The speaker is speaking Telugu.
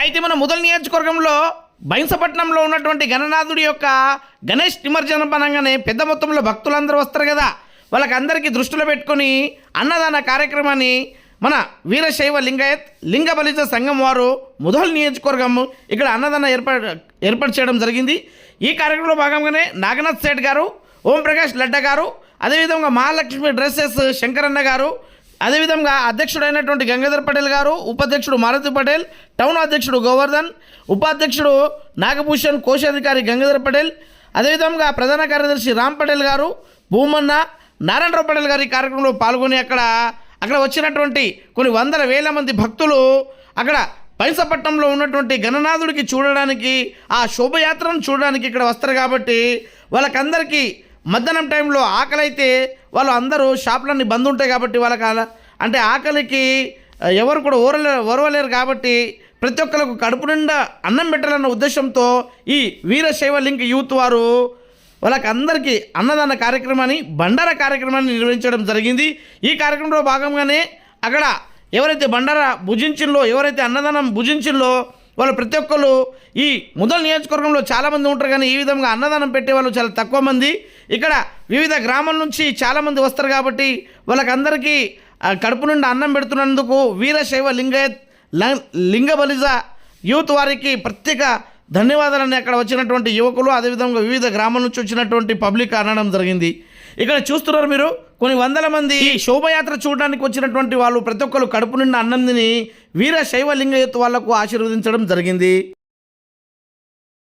అయితే మన మొదటి నియోజకవర్గంలో బైంసపట్నంలో ఉన్నటువంటి గణనాథుడి యొక్క గణేష్ నిమజ్జన పనంగానే పెద్ద మొత్తంలో భక్తులందరూ వస్తారు కదా. వాళ్ళకందరికీ దృష్టిలో పెట్టుకొని అన్నదాన కార్యక్రమాన్ని మన వీరశైవ లింగాయత్ లింగ బలిజ సంఘం వారు ముదల్ నియోజకవర్గం ఇక్కడ అన్నదాన ఏర్పాటు ఏర్పాటు చేయడం జరిగింది. ఈ కార్యక్రమంలో భాగంగానే నాగనాథ్ సేట్ గారు ఓం ప్రకాష్ లడ్డ గారు అదేవిధంగా మహాలక్ష్మి డ్రెస్సెస్ శంకరన్న గారు అదేవిధంగా అధ్యక్షుడైనటువంటి గంగాధర్ పటేల్ గారు ఉపాధ్యక్షుడు మారుతి పటేల్ టౌన్ అధ్యక్షుడు గోవర్ధన్ ఉపాధ్యక్షుడు నాగభూషణ్ కోశాధికారి గంగాధర్ పటేల్ అదేవిధంగా ప్రధాన కార్యదర్శి రామ్ పటేల్ గారు భూమన్న నారాయణరావు పటేల్ గారి కార్యక్రమంలో పాల్గొని అక్కడ అక్కడ వచ్చినటువంటి కొన్ని వందల వేల మంది భక్తులు అక్కడ పైసపట్నంలో ఉన్నటువంటి గణనాథుడికి చూడడానికి ఆ శోభయాత్రను చూడడానికి ఇక్కడ వస్తారు కాబట్టి వాళ్ళకందరికీ మధ్యాహ్నం టైంలో ఆకలి అయితే వాళ్ళు అందరూ షాపులన్నీ బంద్ ఉంటాయి కాబట్టి వాళ్ళకి అంటే ఆకలికి ఎవరు కూడా ఓరలే ఓరవలేరు కాబట్టి ప్రతి ఒక్కరికి కడుపు నిండా అన్నం పెట్టాలన్న ఉద్దేశంతో ఈ వీరశైవ లింక్ యూత్ వారు వాళ్ళకి అందరికీ అన్నదాన కార్యక్రమాన్ని బండార కార్యక్రమాన్ని నిర్వహించడం జరిగింది. ఈ కార్యక్రమంలో భాగంగానే అక్కడ ఎవరైతే బండార భుజించిల్లో ఎవరైతే అన్నదానం భుజించిల్లో వాళ్ళు ప్రతి ఒక్కరు ఈ ముదల్ నియోజకవర్గంలో చాలామంది ఉంటారు కానీ ఈ విధంగా అన్నదానం పెట్టే వాళ్ళు చాలా తక్కువ మంది. ఇక్కడ వివిధ గ్రామాల నుంచి చాలామంది వస్తారు కాబట్టి వాళ్ళకందరికీ కడుపు నుండి అన్నం పెడుతున్నందుకు వీరశైవ లింగయత్ ల- లింగ బలిజ యూత్ వారికి ప్రత్యేక ధన్యవాదాలని అక్కడ వచ్చినటువంటి యువకులు అదేవిధంగా వివిధ గ్రామాల నుంచి వచ్చినటువంటి పబ్లిక్ అనడం జరిగింది. ఇక్కడ చూస్తున్నారు మీరు కొన్ని వందల మంది ఈ శోభయాత్ర చూడడానికి వచ్చినటువంటి వాళ్ళు ప్రతి ఒక్కరు కడుపు నిండా అన్నం తిని వీర శైవ లింగ యూత్ వాళ్ళకు ఆశీర్వదించడం జరిగింది.